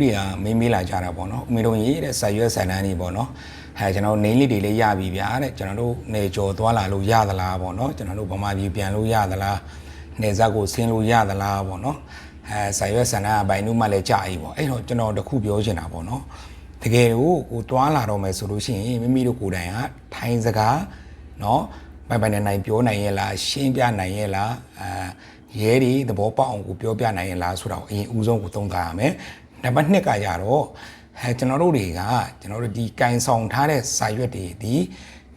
တွေကမေးမေးလာကြတာပေါ့နော်အမေတို့ရေးတဲ့ဆာရွက်ဆန်တန်းတွေပေါ့နော်အဲကျွန်တော်နေလေးတွေလည်းရပြီဗျာတဲ့ကျွန်တော်တို့နေကြော်သွားလာလို့ရသလားပေါ့နော်ကျွန်တော်တို့ဗမာပြည်ပြန်လို့ရသလားနေဇက်ကိုဆင်းလို့ရသလားပေါ့နော်အဲဆာရွက်ဆန်တန်းကဘိုင်နုမှလည်းကြာပြီပေါ့အဲ့တော့ကျွန်တော်တခုပြောချင်တာပေါ့နော်တကယ်ကိုကိုသွားလာတော့မယ်ဆိုလို့ရှိရင်မိမိတို့ကိုယ်တိုင်ကထိုင်းစကားเนาะပိုင်ပိုင်နိုင်နိုင်ပြောနိုင်ရဲ့လားရှင်းပြနိုင်ရဲ့လားအဲရဲဒီသဘောပေါက်အောင်ကိုပြောပြနိုင်ရဲ့လားဆိုတာကိုအရင်ဦးဆုံးကိုသုံးသပ်ရမယ် နံပါတ်2ကကြတော့အဲကျွန်တော်တို့တွေကကျွန်တော်တို့ဒီကင်ဆောင်ထားတဲ့စာရွက်တွေဒီ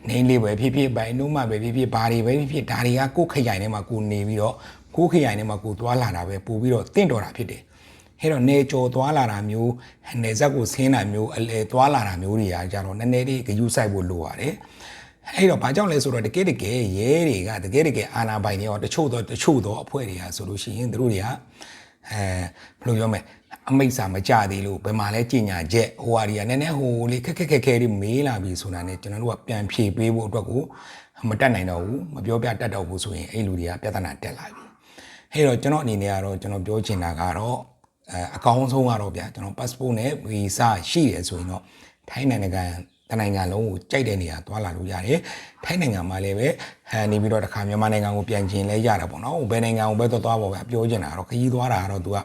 နေလေးပဲဖြစ်ဖြစ်ပိုင်နုမှပဲဖြစ်ဖြစ်ဘာတွေပဲဖြစ်ဖြစ်ဒါတွေကကိုယ်ခရိုင်ထဲမှာကိုနေပြီးတော့ကိုယ်ခရိုင်ထဲမှာကိုသွားလာတာပဲပို့ပြီးတော့တင့်တော်တာဖြစ်တယ်အဲ့တော့နေကြော်သွားလာတာမျိုးနေဇက်ကိုဆင်းတာမျိုးအလေသွားလာတာမျိုးတွေကကြတော့နည်းနည်းလေးဂယုစိုက်ဖို့လိုပါတယ်အဲ့တော့ဘာကြောင့်လဲဆိုတော့တကယ်တကယ်ရဲတွေကတကယ်တကယ်အာနာပိုင်တွေရောတချို့တော့တချို့တော့အဖွဲ့တွေကဆိုလို့ရှိရင်တို့တွေကအဲဘယ်လိုပြောမလဲ အမိတ်စာမကြသေးလို့ဘယ်မှာလဲကြင်ညာချက်ဟိုဟာတွေကနည်းနည်းဟိုလေးခက်ခက်ခက်ခဲလေးမေးလာပြီဆိုတာနဲ့ကျွန်တော်တို့ကပြန်ဖြေပေးဖို့အတွက်ကိုမတက်နိုင်တော့ဘူးမပြောပြတတ်တော့ဘူးဆိုရင်အဲ့လူတွေကပြဿနာတက်လာပြီအဲ့တော့ကျွန်တော်အနေနဲ့ကတော့ကျွန်တော်ပြောချင်တာကတော့အဲအကောင်းဆုံးကတော့ဗျာကျွန်တော် passport နဲ့ visa ရှိတယ်ဆိုရင်တော့ထိုင်းနိုင်ငံတနိုင်ငံလုံးကိုကြိုက်တဲ့နေရာသွားလာလို့ရတယ်။ထိုင်းနိုင်ငံမှာလည်းပဲဟန်နေပြီးတော့တခါမြန်မာနိုင်ငံကိုပြန်ကျင်လဲရတာပေါ့နော်။ဘယ်နိုင်ငံကိုပဲသွားသွားပေါ့ဗျာပြောချင်တာကတော့ခရီးသွားတာကတော့ तू က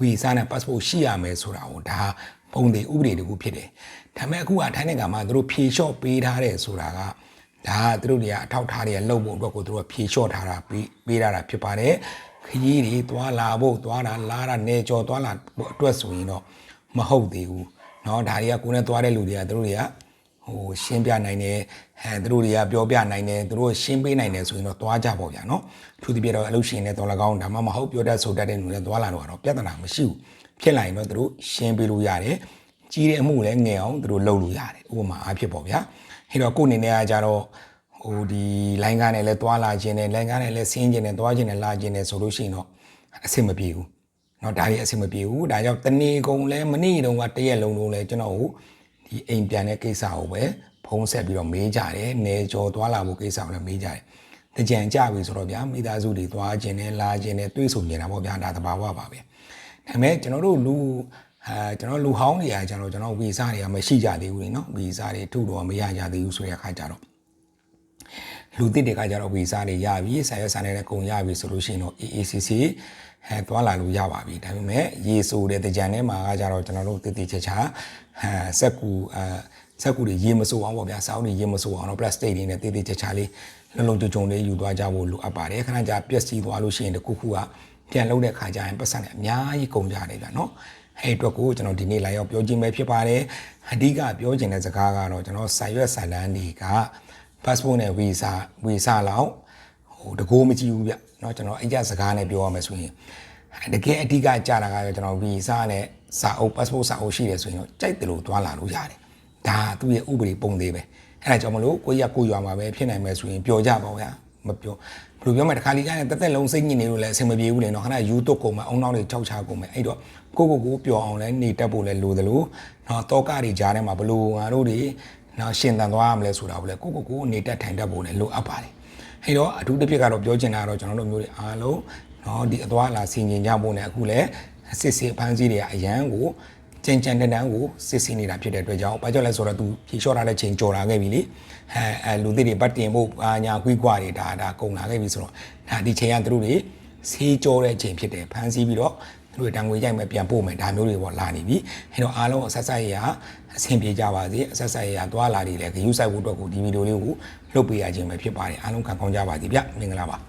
ဗီဇာနဲ့ passport ရှိရမယ်ဆိုတာကိုဒါပုံသေးဥပဒေတခုဖြစ်တယ်။ဒါပေမဲ့အခုကထိုင်းနိုင်ငံမှာသူတို့ဖြေလျှော့ပေးထားတယ်ဆိုတာကဒါကသူတို့တွေကအထောက်ထားတွေလှုပ်ဖို့အတွက်ကိုသူတို့ကဖြေလျှော့ထားတာပေးပေးထားတာဖြစ်ပါတယ်။ခရီးတွေသွားလာဖို့သွားတာလာတာနေကြော်သွားလာဖို့အတွက်ဆိုရင်တော့မဟုတ်သေးဘူး။เนาะဒါတွေကကိုယ်နဲ့သွားတဲ့လူတွေကသူတို့တွေက ဟိုရှင်းပြနိုင်တယ်အဲသူတို့တွေကပြောပြနိုင်တယ်သူတို့ရှင်းပေးနိုင်တယ်ဆိုရင်တော့သွားကြပေါ့ဗျာနော်အထူးသဖြင့်တော့အလုပ်ရှင်နဲ့တော်လကောင်းဒါမှမဟုတ်ပြောတတ်ဆိုတတ်တဲ့လူတွေသွားလာတော့တော့ပြဿနာမရှိဘူးဖြစ်လာရင်တော့သူတို့ရှင်းပေးလို့ရတယ်ကြီးတဲ့အမှုလည်းငယ်အောင်သူတို့လုပ်လို့ရတယ်ဥပမာအားဖြစ်ပေါ့ဗျာအဲတော့ကိုယ်အနေနဲ့ကကြတော့ဟိုဒီလိုင်းကားနဲ့လည်းသွားလာခြင်းနဲ့လိုင်းကားနဲ့လည်းဆင်းခြင်းနဲ့သွားခြင်းနဲ့လာခြင်းနဲ့ဆိုလို့ရှိရင်တော့အဆင်မပြေဘူးเนาะဒါကြီးအဆင်မပြေဘူးဒါကြောင့်တနေကုန်လဲမနေ့တုန်းကတရက်လုံးလုံးလဲကျွန်တော်ဟို ဒီအိမ်ပြန်တဲ့ကိစ္စကိုပဲဖုံးဆက်ပြီးတော့မေးကြတယ်။နေကြော်သွားလာဖို့ကိစ္စကိုလည်းမေးကြတယ်။တကြံကြပြီဆိုတော့ဗျာမိသားစုတွေသွားခြင်းနဲ့လာခြင်းနဲ့တွေ့ဆုံနေတာပေါ့ဗျာဒါတဘာဝပါပဲ။ဒါပေမဲ့ကျွန်တော်တို့လူအဲကျွန်တော်လူဟောင်းတွေကကျွန်တော်ကျွန်တော်ဗီဇတွေကမရှိကြသေးဘူးလေနော်။ဗီဇတွေထုတ်တော့မရကြသေးဘူးဆိုတဲ့အခါကျတော့ လူသစ်တွေကကြတော့ဗီဇတွေရပြီဆာရွက်ဆန်နေတဲ့ကုန်ရပြီဆိုလို့ရှိရင်တော့ AACC အဲသွားလာလို့ရပါပြီဒါပေမဲ့ရေဆိုတဲ့တကြံထဲမှာကကြတော့ကျွန်တော်တို့တည်တည်ချာချာအဲစက်ကူအဲစက်ကူတွေရေမဆိုးအောင်ပေါ့ဗျာစောင်းတွေရေမဆိုးအောင်တော့ plastic တွေနဲ့တည်တည်ချာချာလေးလုံးလုံးကြုံကြုံလေးယူသွားကြဖို့လိုအပ်ပါတယ်ခဏကြာပျက်စီးသွားလို့ရှိရင်တခုခုကပြန်လုံးတဲ့ခါကျရင်ပတ်စံနဲ့အများကြီးကုန်ကြတယ်ဗျာနော်အဲ့အတွက်ကိုကျွန်တော်ဒီနေ့လာရောက်ပြောခြင်းပဲဖြစ်ပါတယ်အဓိကပြောချင်တဲ့စကားကတော့ကျွန်တော်ဆိုင်ရွက်ဆိုင်လန်းတွေက passport နဲ့ visa visa လောက်ဟိုတကိုးမကြည့်ဘူးဗျเนาะကျွန်တော်အဲ့ကြစကားနဲ့ပြောရမယ်ဆိုရင်တကယ်အဓိကကြာတာကတော့ကျွန်တော် visa နဲ့စာအုပ် passport စာအုပ်ရှိတယ်ဆိုရင်တော့ကြိုက်တယ်လို့သွားလာလို့ရတယ်ဒါသူ့ရဲ့ဥပဒေပုံသေးပဲအဲ့ဒါကြောင့်မလို့ကိုရကိုရွာမှာပဲဖြစ်နိုင်မယ်ဆိုရင်ပျော်ကြပါဗျာမပြောဘယ်လိုပြောမလဲတခါလေးကျရင်တက်တက်လုံးစိတ်ညစ်နေလို့လည်းအဆင်မပြေဘူးလေနော်ခဏ YouTube ကုန်မှာအုံနောက်တွေကြောက်ချကုန်မယ်အဲ့တော့ကိုကိုကိုပျော်အောင်လည်းနေတက်ဖို့လည်းလိုသလိုနော်တောကတွေကြားထဲမှာဘလို့ငါတို့တွေ နော်ရှင်တန်သွားရမလဲဆိုတာကိုလည်းကိုကိုကိုနေတက်ထိုင်တက်ဖို့လည်းလိုအပ်ပါတယ်အဲ့တော့အထူးတစ်ဖြစ်ကတော့ပြောချင်တာကတော့ကျွန်တော်တို့မျိုးတွေအားလုံးနော်ဒီအသွားအလာဆင်ကျင်ကြဖို့နဲ့အခုလည်းစစ်စစ်ဖမ်းဆီးတွေကအရန်ကိုကြင်ကြံတန်းတန်းကိုစစ်စီနေတာဖြစ်တဲ့အတွက်ကြောင့်ဘာကြောင့်လဲဆိုတော့သူဖြေလျှော့ထားတဲ့ချိန်ကြော်လာခဲ့ပြီလေအဲအဲလူသစ်တွေပတ်တင်ဖို့အာညာကွီးကွာတွေဒါဒါကုန်လာခဲ့ပြီဆိုတော့ဒါဒီချိန်ကသူတို့တွေဆေးကြောတဲ့ချိန်ဖြစ်တယ်ဖမ်းဆီးပြီးတော့ သူတို့တံငွေရိုက်မယ်ပြန်ပို့မယ်ဒါမျိုးတွေပေါ့လာနေပြီအဲတော့အားလုံးအဆက်ဆက်ရအဆင်ပြေကြပါစေအဆက်ဆက်ရသွားလာနေလေဂယူးဆိုင်ဖို့အတွက်ကိုဒီဗီဒီယိုလေးကိုလုပ်ပေးရခြင်းပဲဖြစ်ပါတယ်အားလုံးခံကောင်းကြပါစေဗျမင်္ဂလာပါ